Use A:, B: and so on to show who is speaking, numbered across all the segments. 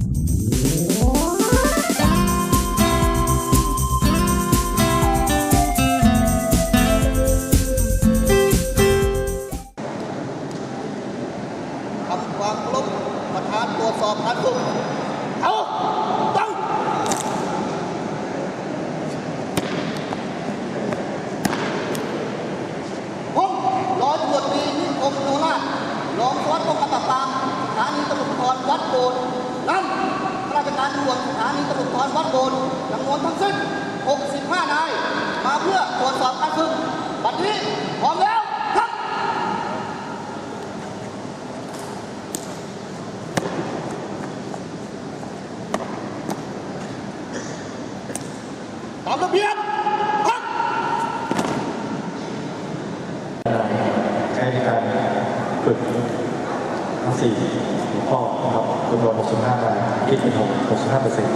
A: you ตามระเบียบครับ
B: ให้การฝึกทั้งสี่หัวข้อนะครับจำนวน 65รายคิดเป็น65เปอร์เซ็นต์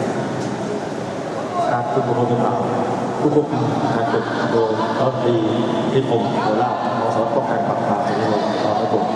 B: การฝึกบุคคลเป็นเหล่าผู้ควบคุมการฝึกโดยรัฐดีที่ผมโหราชสำนักป้องกันปราบปรามในระบบ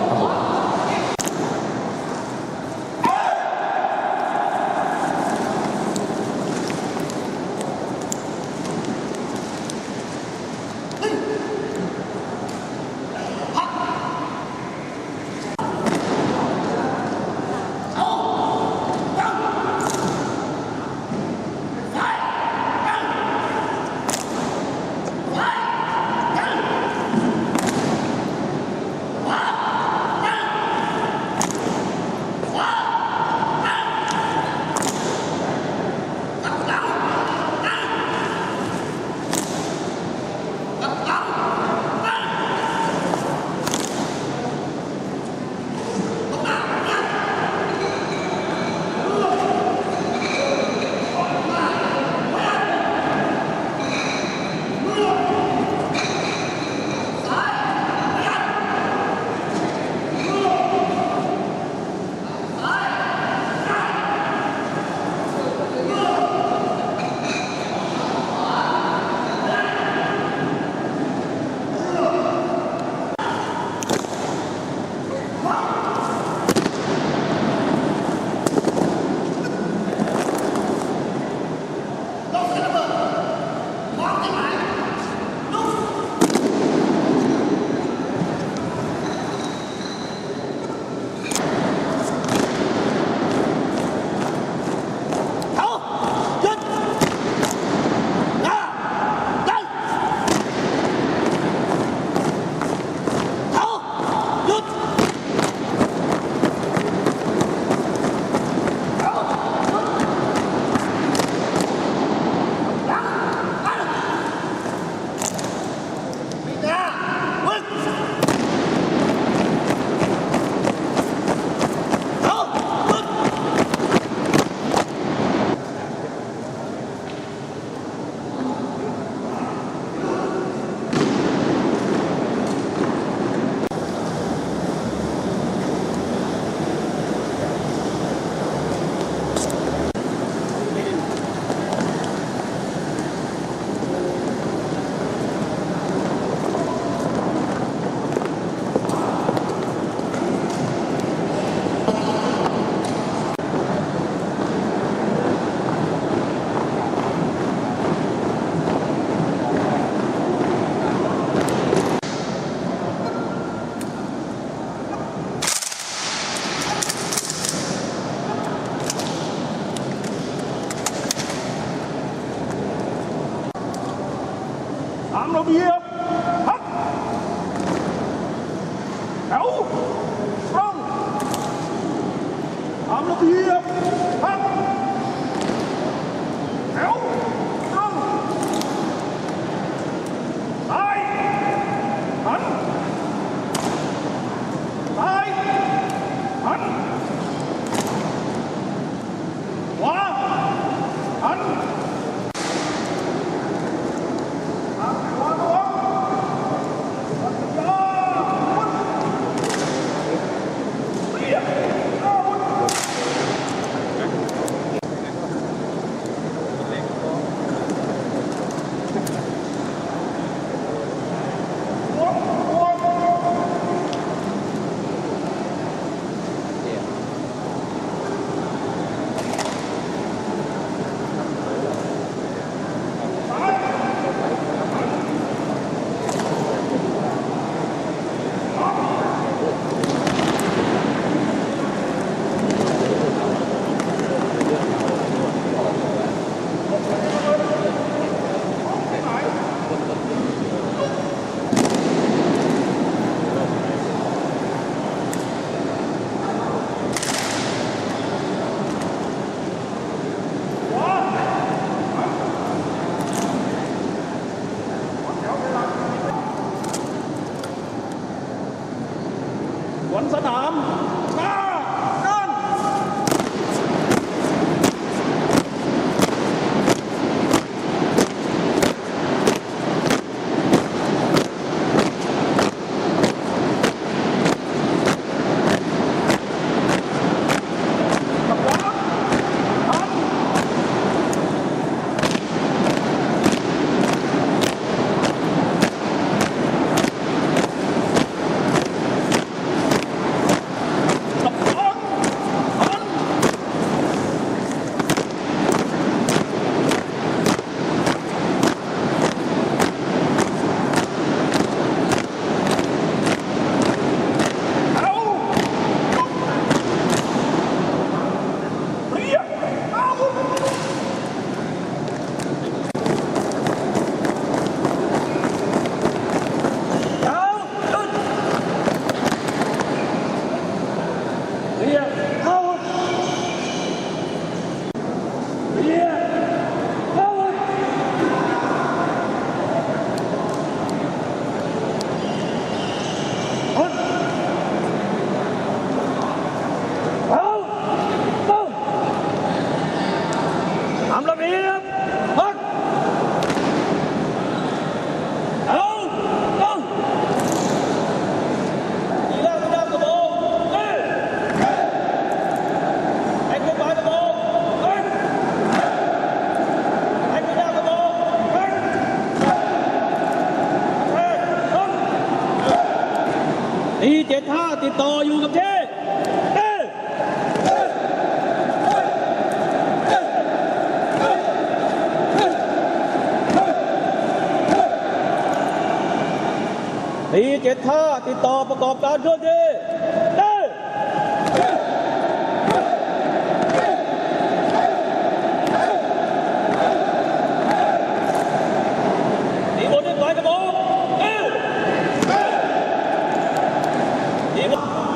A: ติดต่อ
C: ประกอบการเคลื่อนที่เอ้ยตีบนด้วยปลายกระบอกเอ้ยตีบน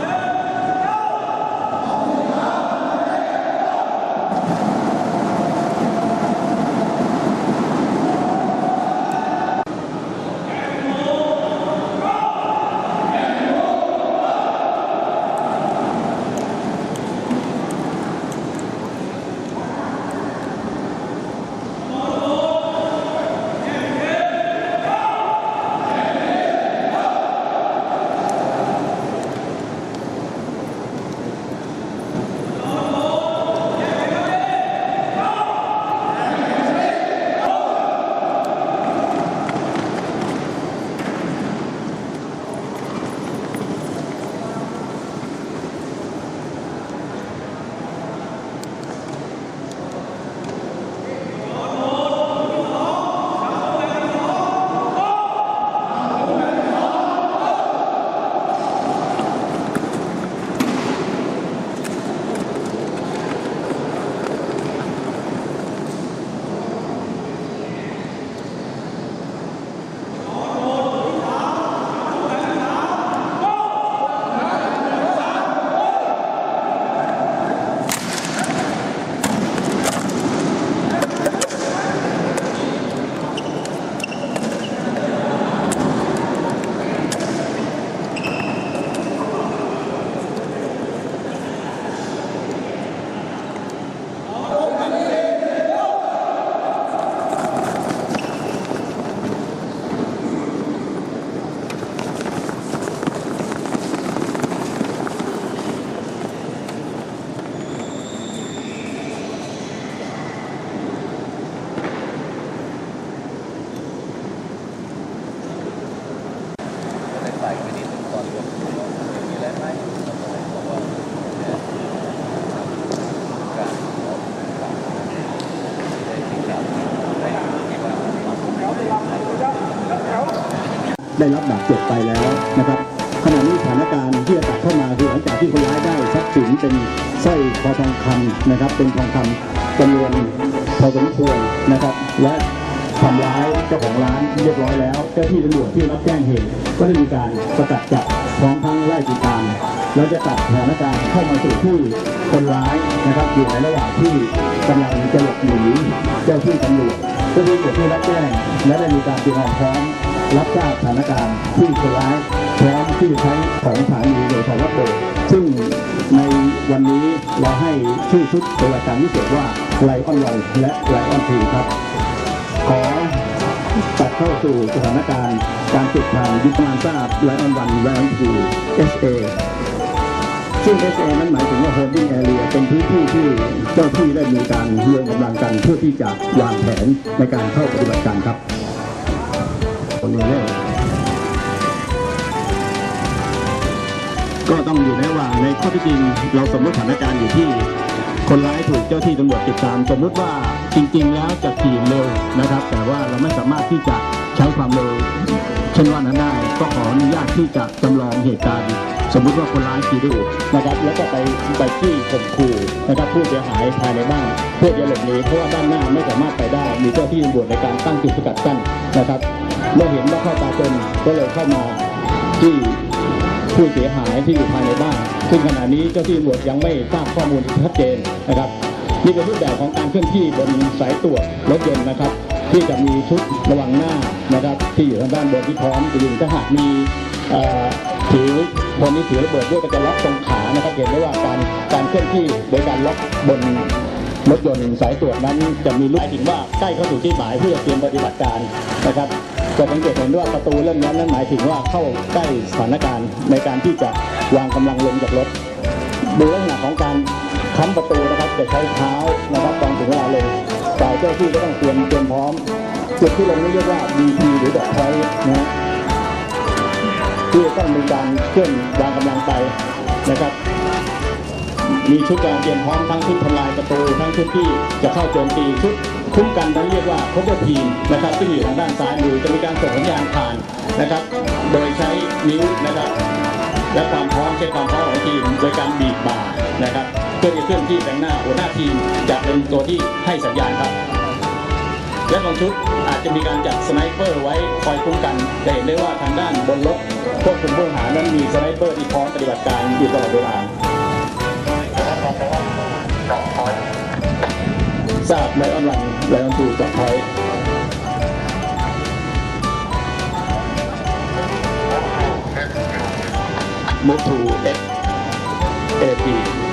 D: ได้รับบาดเจ็บไปแล้วนะครับขณะนี้สถานการณ์ที่จะตัดเข้ามาคือหลังจากที่คนร้ายได้ทรัพย์สินเป็นสร้อยคอทองคำนะครับ เป็นทองคำจำนวนพอสมควรนะครับ และทำร้ายเจ้าของร้านเรียบร้อยแล้วเจ้าที่ตำรวจที่รับแจ้งเหตุก็ได้มีการสกัดจับพร้อมทั้งไล่ติดตามแล้วจะตัดสถานการณ์เข้ามาสู่ที่คนร้ายนะครับอยู่ในระหว่างที่กำลังจะหลบหนีเจ้าที่ตำรวจ เจ้าที่ตำรวจที่รับแจ้งและได้มีการเตรียมความพร้อมรับทราบสถานการณ์ที่คนร้ายพร้อมที่ใช้ของสถานีโดยสารวัตรโดซึ่งในวันนี้เราให้ชื่อชุดปฏิบัติการพิเศษว่าไลออนไวและไลออนทีครับ ขอตัดเข้าสู่สถานการณ์การติดทางยึดงานทราบไลออนวันไลออนที SA ซึ่ง SA นั้นหมายถึงว่า holding area เป็นพื้นที่ที่เจ้าที่ได้มีการรวมกำลังกันเพื่อที่จะวางแผนในการเข้าปฏิบัติการครับคนเร็วก็ต้องอยู่ในว่างในข้อที่จริงเราสมมติสถานการณ์อยู่ที่คนร้ายถูกเจ้าที่ตำรวจติดตามสมมติว่าจริง ๆ แล้วจะขี่เร็วนะครับ แต่ว่าเราไม่สามารถที่จะใช้ความเร็วเช่นว่านั้นได้ ก็ขออนุญาตที่จะจำลองเหตุการณ์ สมมุติว่าคนร้ายขี่ดูนะครับแล้วก็ไปไปที่ข่มขู่นะครับผู้เสียหายภายในบ้านเพื่อจะหลบหนีเพราะว่าด้านหน้าไม่สามารถไปได้ มีเจ้าที่ตำรวจในการตั้งจุดสกัดกั้นนะครับเมื่อเห็นว่าเข้าตาจนก็เลยเข้ามาที่ผู้เสียหายที่อยู่ภายในบ้าน ซึ่งขณะนี้เจ้าที่ตำรวจยังไม่ทราบข้อมูลที่ชัดเจนนะครับนี่เป็นรูปแบบของการเคลื่อนที่บนสายตรวจรถยนต์นะครับ ที่จะมีชุดระวังหน้านะครับ ที่อยู่ทางด้านบนที่พร้อมจะยิงถ้าหากมีเอ่ อถือคนนี้ถือระเบิดด้วยก็จะล็อกตรงขานะครับเห็นได้ว่าการการเคลื่อนที่โดยการล็อกบนรถยนต์สายตรวจนั้นจะมีลูกหมายถึงว่าใกล้เข้าสู่ที่หมายเพื่อเตรียมปฏิบัติการนะครับจะสังเกตเห็นว่าประตูเล่มนั้นนั้นหมายถึงว่าเข้าใกล้สถานการณ์ในการที่จะวางกำลังลงจากรถดูลักษณะของการค้ำประตูนะครับจะใช้เท้านะครับตอนถึงเวลาลงฝ่ายเจ้าที่ก็ต้องเตรียมเตรียมพร้อมจุดที่ลงนี่เรียกว่า BP หรือดอกพอยต์นะฮะ ที่จะต้องมีการเคลื่อนวางกำลังไปนะครับ มีชุดการเตรียมพร้อมทั้งชุดทำลายประตูทั้งชุดที่จะเข้าโจมตีชุดคุ้มกันนั้นเรียกว่า cover team นะครับซึ่งอยู่ทางด้านซ้ายมือจะมีการส่งสัญญาณผ่านนะครับ โดยใช้นิ้วนะครับและความพร้อมใช้ความพร้อมของทีม โดยการบีบบ่านะครับเพื่อจะเคลื่อนที่แบงหน้าหัวหน้าทีมจะเป็นตัวที่ให้สัญญาณครับ และบางชุดอาจจะมีการจัดสไนเปอร์ไว้คอยคุ้มกันจะเห็นได้ว่าทางด้านบนรถควบคุมผู้ต้องหานั้นมีสไนเปอร์ที่พร้อมปฏิบัติการอยู่ตลอดเวลาทราบไลออนวันไลออนทูจอดพอยต์มูฟทูเอฟเอพี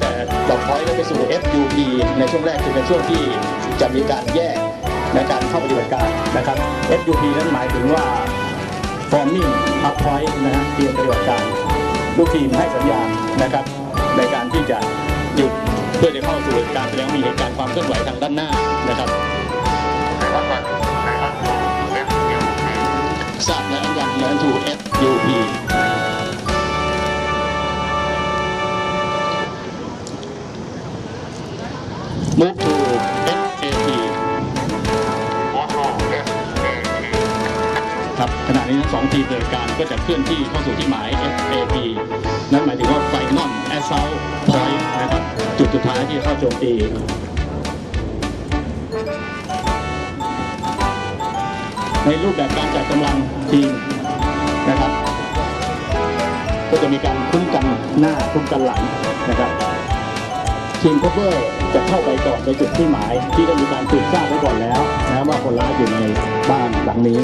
D: ต้นตั้งแต่จอดพอยต์แล้วไปสู่ FUP ในช่วงแรกคือในช่วงที่จะมีการแยกในการเข้าปฏิบัติการนะครับ FUP นั้นหมายถึงว่า forming up point นะฮะเตรียมปฏิบัติการลูกทีมให้สัญญาณนะครับ ในการที่จะหยุดเพื่อจะเข้าสู่การแสดงว่ามีเหตุการณ์ความเคลื่อนไหวทางด้านหน้านะครับทราบและอันยังและอันถูก FUP ก็จะเคลื่อนที่เข้าสู่ที่หมาย FAP นั่นหมายถึงว่า Final Assault Point นะครับจุดสุดท้ายที่เข้าโจมตีในรูปแบบการจัดกำลังทีมนะครับ ก็จะมีการคุ้มกันหน้าคุ้มกันหลังนะครับ ทีม cover จะเข้าไปก่อนในจุดที่หมาย ที่ได้มีการสืบทราบไว้ก่อนแล้วนะว่าคนร้ายอยู่ในบ้านหลังนี้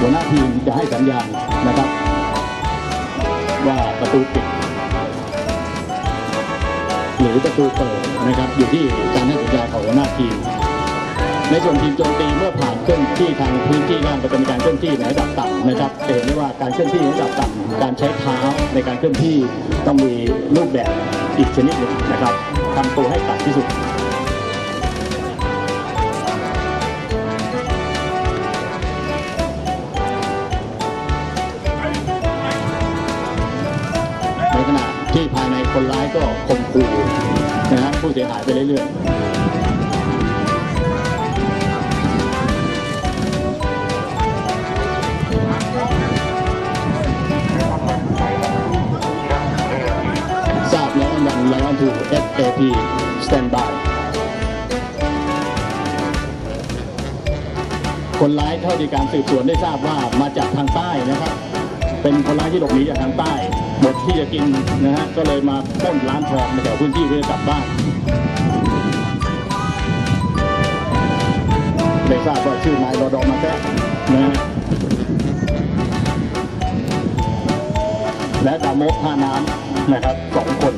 D: หัวหน้าทีมจะให้สัญญาณนะครับ ว่าประตูปิด หรือประตูเปิดนะครับ อยู่ที่การให้สัญญาณของหัวหน้าทีม ในส่วนทีมโจมตีเมื่อผ่านเคลื่อนที่ทางพื้นที่ล่างก็จะมีการเคลื่อนที่ในระดับต่ำนะครับเห็นได้ว่าการเคลื่อนที่ในระดับต่ำการใช้เท้าในการเคลื่อนที่ต้องมีรูปแบบอีกชนิดหนึ่งนะครับทำตัวให้ต่ำที่สุด คนร้ายก็ข่มขู่นะฮะผู้เสียหายไปเรื่อยๆทราบแล้วอันยังไลออนทู FAP stand by คนร้ายเท่าที่การสืบสวนได้ทราบว่ามาจากทางใต้นะครับ เป็นคนร้ายที่หลบหนีจากทางใต้ หมดที่จะกินนะฮะก็เลยมาปล้นร้านทองในแถวพื้นที่เพื่อกลับบ้านได้ทราบว่าชื่อนายรอดอมาแท้นะฮะและดาโมะท่าน้ำนะครับสองคน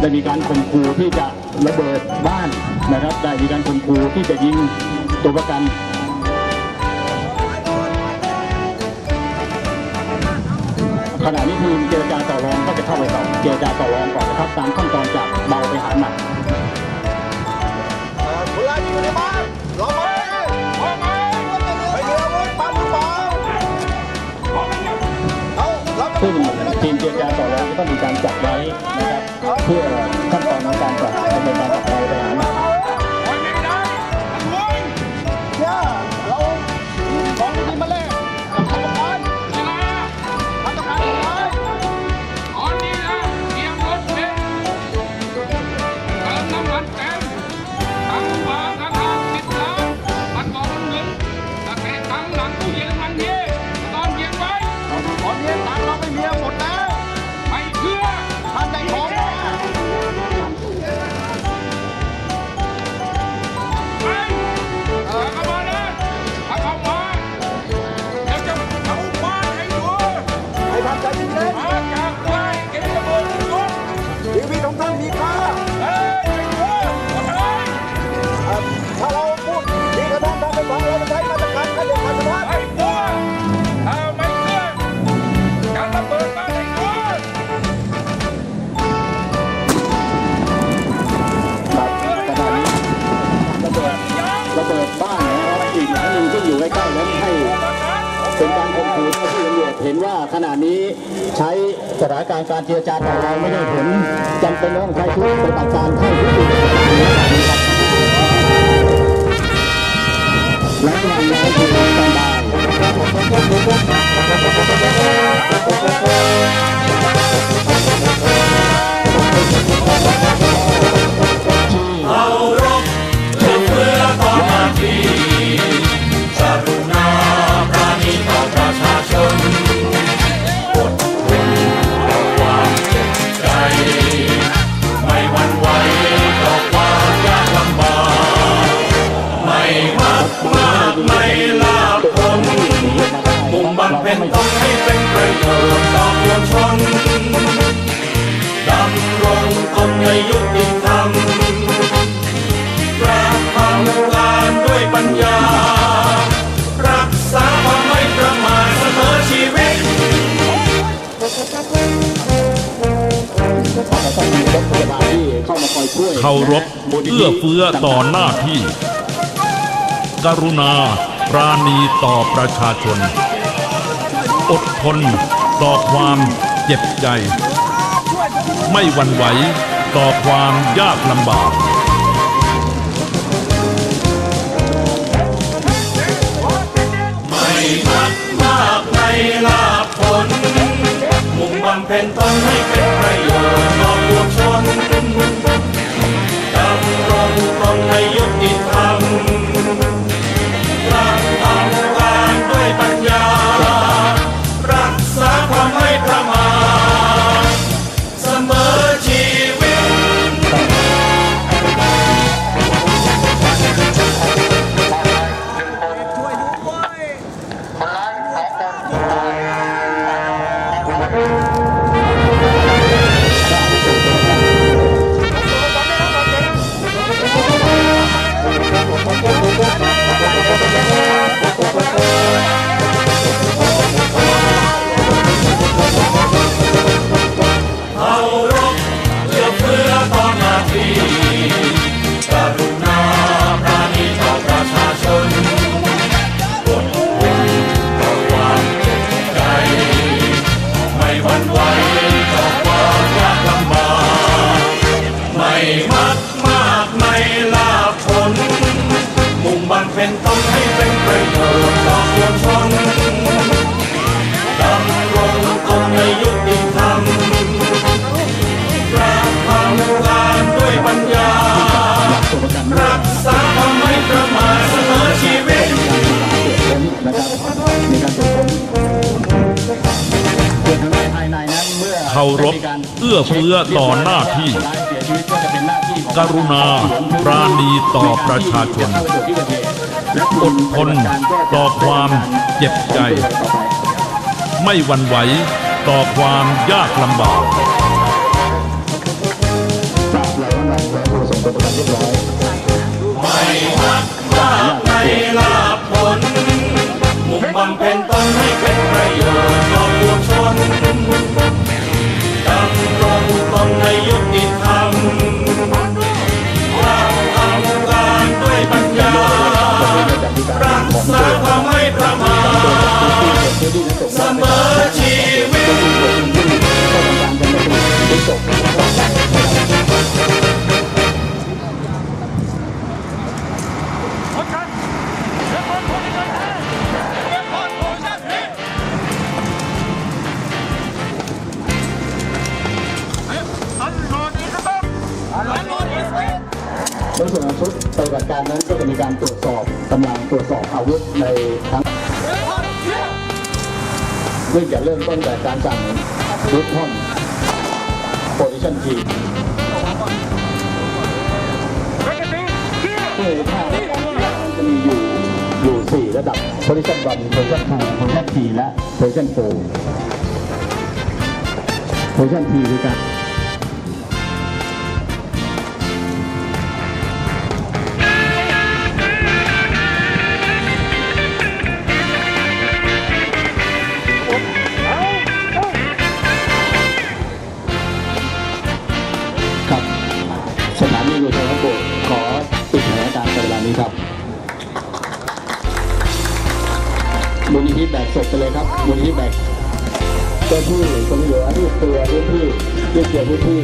D: ได้มีการข่มขู่ที่จะระเบิดบ้านนะครับ ได้มีการข่มขู่ที่จะยิงตัวประกัน ขณะนี้ทีมเจรจาต่อรองก็จะเข้าไปต่อเจรจาต่อรองก่อนนะครับตามขั้นตอนจากเบาไปหาหนัก
A: เวลาดีอยู่ในบ้านรอไหมลอไหมไม่มีอาวุธปันหรือเปล่าเอารับ
D: ซึ่งทีมเจรจาต่อรองก็ต้องมีการจับไว้นะครับเพื่อ ขณะนี้ใช้สถานการณ์การเจรจาต่อรองไม่ได้ผลจำเป็นต้องใช้ทุกปฏิบัติการให้ทุกอย่างครับและทางเรบาคือสแตนบาย
E: ไม่ เคาร
D: พเอื้
F: อเฟื้อต่อหน้าที่ กรุณาปราณีต่อประชาชน อดทนต่อความเจ็บใจ ไม่หวั่นไหวต่อความยากลำบาก
E: ไม่มักมากในลาภผลมุ่งบำเพ็ญตนให้เป็นประโยชน์ต่อปวงชน ต้องให้ยุติธรรม เอื้
D: อ
F: เฟื้อต่อหน้าที่
D: เสียชีวิตก็จะเป็นหน้า
F: รุณาปราณีต่อประชาชนอดทนต่อความเจ็บใจ ไม่หวั่นไหวต่อความยากลำบาก
D: ทราบแล้วว่านายแหวนผู้ส่งตัวประกันเรียบร้อย
E: ไม่มักมากไม่ลาผลมุ่งบำเพ็ญตนให้เป็นประโยชน์ต่อปวงชน เสมอชีวิต
D: ในส่วนของชุดปฏิบัติการนั้นก็จะมีการตรวจสอบกำลังตรวจสอบอาวุธในทั้ง เนื่องจากเริ่มต้นจากการสั่งรุดห่อนโพซิชั่นทีเพื่อท่าจะมีอยู่อยู่สี่ระดับโพซิชั่นวันโพซิชั่นทูโพซิชั่นทีและโพซิชั่นโฟโพซิชั่นทีคือการานการณ์ในเลยครับมูลนิธิแบบศพไปเลยครับมูลที่แบกเจ้าที่ตำรวจรีบตัวพื้นที่รีบเกี่ยวพื้นที่